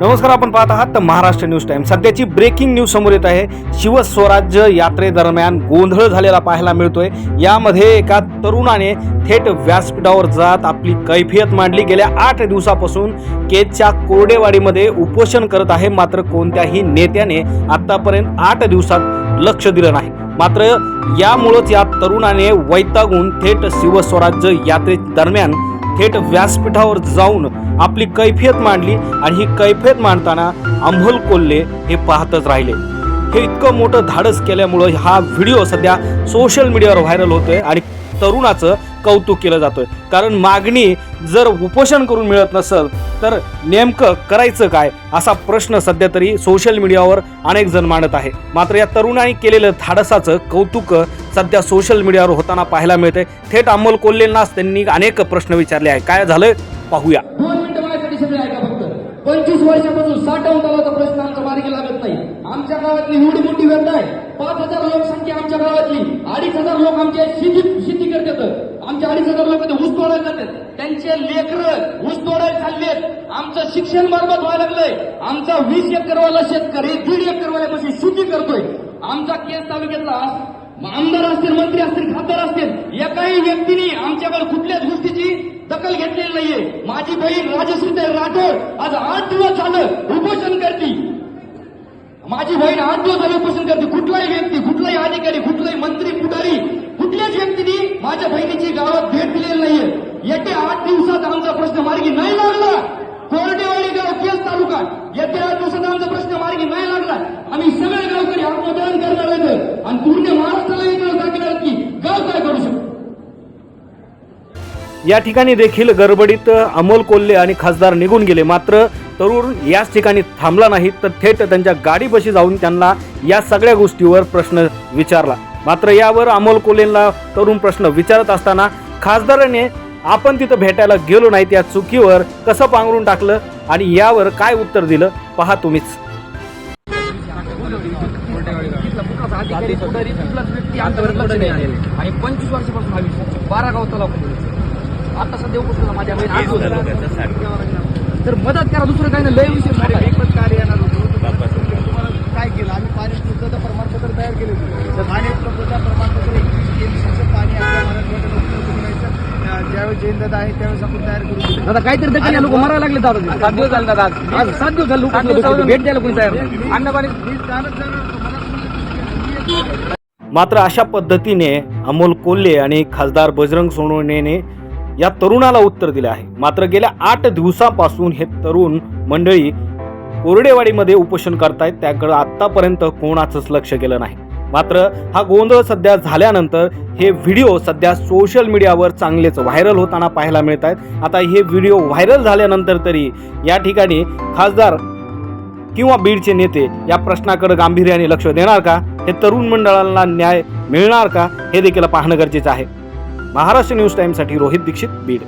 नमस्कार आपण पाहत आहात तर महाराष्ट्र न्यूज टाइम सध्याची ब्रेकिंग न्यूज समोर येत आहे. शिवस्वराज्य यात्रेदरम्यान गोंधळ झालेला पाहायला मिळतोय. यामध्ये एका तरुणाने थेट व्यासपीठावर जात आपली कैफियत मांडली. गेल्या आठ दिवसापासून केजच्या कोरडेवाडीमध्ये उपोषण करत आहे. मात्र कोणत्याही नेत्याने आतापर्यंत आठ दिवसात लक्ष दिलं नाही. मात्र यामुळंच या तरुणाने वैतागून थेट शिवस्वराज्य यात्रे दरम्यान थेट व्यासपीठावर जाऊन आपली कैफियत मांडली आणि ही कैफियत मांडताना अंमोल कोल्हे हे पाहतच राहिले. हे इतकं मोठं धाडस केल्यामुळं हा व्हिडिओ सध्या सोशल मीडियावर व्हायरल होतोय आणि तरुणाचं कौतुक केलं जातोय. कारण मागणी जर उपोषण करून मिळत नसेल तर नेमकं करायचं काय? असा प्रश्न सध्या तरी सोशल मीडियावर अनेक जण मांडत आहे. मात्र या तरुणाने केलेलं धाडसाचं कौतुक सध्या सोशल मीडियावर होताना पाहायला मिळते थेट अमोल कोल्हेंनाच त्यांनी अनेक प्रश्न विचारले आहे काय झालं पाहूया. पंचवीस वर्षापासून साठवून तलावाचा प्रश्न आमचा मार्गी लागत नाही. आमच्या गावातली एवढी मोठी व्यथा आहे. पाच हजार लोकसंख्या आमच्या गावातली. अडीच हजार लोक आमच्या शेती आमच्या अडीच हजारला लोक ऊस तोडायला जातात त्यांचे लेकर ऊस तोडायला चाललेत आमचं शिक्षण बरबाद व्हायला लागलंय. आमचा वीस एकरवाला शेतकरी दीड एकरवाल्यापासून म्हणजे शेती करतोय. आमचा केस तालुक्यातला आमदार असतील मंत्री असतील खासदार असतील एकाही व्यक्तीने आमच्याकडे कुठल्याच गोष्टीची दखल घेतलेली नाहीये. माझी बहीण राजश्रीताई राठोड आज आठ दिवस झालं उपोषण करते. माझी बहीण आठ दिवस झाले उपोषण करते. कुठलाही व्यक्ती कुठलाही अधिकारी कुठलाही मंत्री पुढारी माझ्या बहिणीची गावात भेट दिलेली नाहीये. येत्या आठ दिवसात आमचा प्रश्न मार्गी नाही लागला. कोरडेवाडी गाव केस तालुका. येत्या आठ दिवसात आमचा प्रश्न मार्गी नाही लागला. आम्ही सगळे गावकरी आत्मदान करणार आहेत. आणि पूर्ण महाराष्ट्राला इकडे दाखवणार की गाव काय करू शकतो. या ठिकाणी देखील गडबडीत अमोल कोल्हे आणि खासदार निघून गेले. मात्र तरुण याच ठिकाणी थांबला नाही तर थेट त्यांच्या गाडीपाशी जाऊन त्यांना या सगळ्या गोष्टीवर प्रश्न विचारला. मात्र यावर अमोल कोल्हेंना तरुण प्रश्न विचारत असताना खासदाराने आपण तिथं भेटायला गेलो नाही त्या चुकीवर कसं पांघरून टाकलं आणि यावर काय उत्तर दिलं पहा तुम्हीच. आणि पंचवीस वर्षापासून हा विषय बारा गाव तलाव आता सध्या उपस्थित माझ्या. तर मदत करा दुसरं काही नाही. लय विषय. पण कार्य येणार होतो काय केलं? आम्ही पाणी प्रमाणपत्र तयार केले होते पाणी उपलब्धता प्रमाणपत्र एकवीस एक दिवसाचं पाणी आपल्या मराठवाड्यात उपलब्ध करायचं दादा आहे त्यावेळेस आपण तयार करू. दादा काहीतरी दखल लोक मरायला लागले दादा सात दिवस झाले दादा. आज. सात दिवस झाले लोक भेट द्यायला कोणी तयार नाही. अन्न पाणी मी जाणत जाणार तुम्हाला मात्र अशा पद्धतीने अमोल कोल्हे आणि खासदार बजरंग सोनवणेने या तरुणाला उत्तर दिले आहे. मात्र गेल्या आठ दिवसापासून हे तरुण मंडळी कोरडेवाडीमध्ये उपोषण करतायत. त्याकडे आतापर्यंत कोणाचंच लक्ष गेलं नाही. मात्र हा गोंधळ सध्या झाल्यानंतर हे व्हिडिओ सध्या सोशल मीडियावर चांगलेच व्हायरल होताना पाहायला मिळत आहेत. आता हे व्हिडिओ व्हायरल झाल्यानंतर तरी या ठिकाणी खासदार किंवा बीडचे नेते या प्रश्नाकडे गांभीर्याने लक्ष देणार का? हे तरुण मंडळांना न्याय मिळणार का? हे देखील पाहणं गरजेचं आहे. महाराष्ट्र न्यूज टाईमसाठी रोहित दीक्षित बीड.